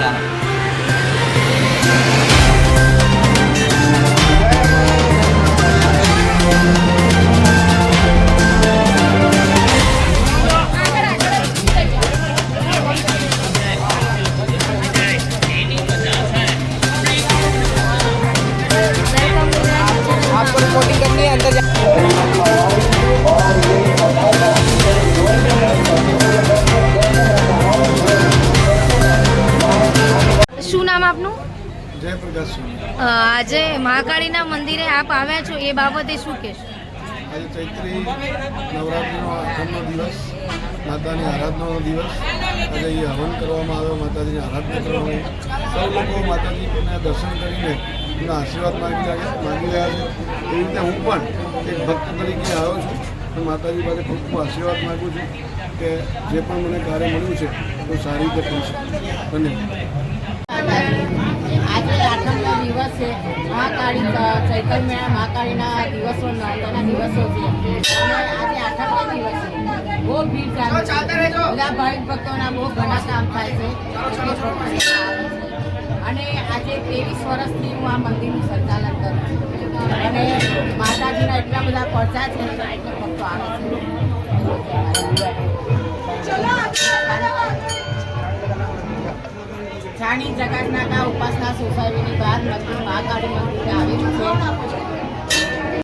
啊 આપનું? આજે મહાકાળીના મંદિરે આપ આવ્યા છો એ બાબતે શું કહેશો? આજે ચૈત્રી નવરાત્રિનો આઠમનો દિવસ માતાની આરાધનાનો દિવસ. આજે અહીં હવન કરવામાં આવ્યો માતાજીની આરાધના કરવામાં આવી સૌ લોકો માતાજીના દર્શન કરીને એમના આશીર્વાદ માગી રહ્યા માગી રહ્યા છે. એવી રીતે હું પણ એક ભક્ત તરીકે આવ્યો છું. માતાજી પાસે ખૂબ ખૂબ આશીર્વાદ માગું છું કે જે પણ મને કાર્ય મળ્યું છે તો સારી રીતે કરી શકું. ધન્યવાદ. દિવસ છે મહાકાળી ચૈતન્ય મેળા મહાકાળીના દિવસો નોંધોના દિવસો છે. અને આજે આઠમના દિવસ છે બહુ ભીડ ચાલે છે. બધા ભાવિક ભક્તોના બહુ ઘણા કામ થાય છે. અને આજે ત્રેવીસ વર્ષથી હું આ મંદિરનું સંચાલન કરું છું. અને માતાજીના એટલા બધા પડચા છે ભક્તો આવે છે. છાણી જગતનાકા ઉપાસના સોસાયટીની બહાર મંદિર મહાકાળી મંદિર આવેલું છે.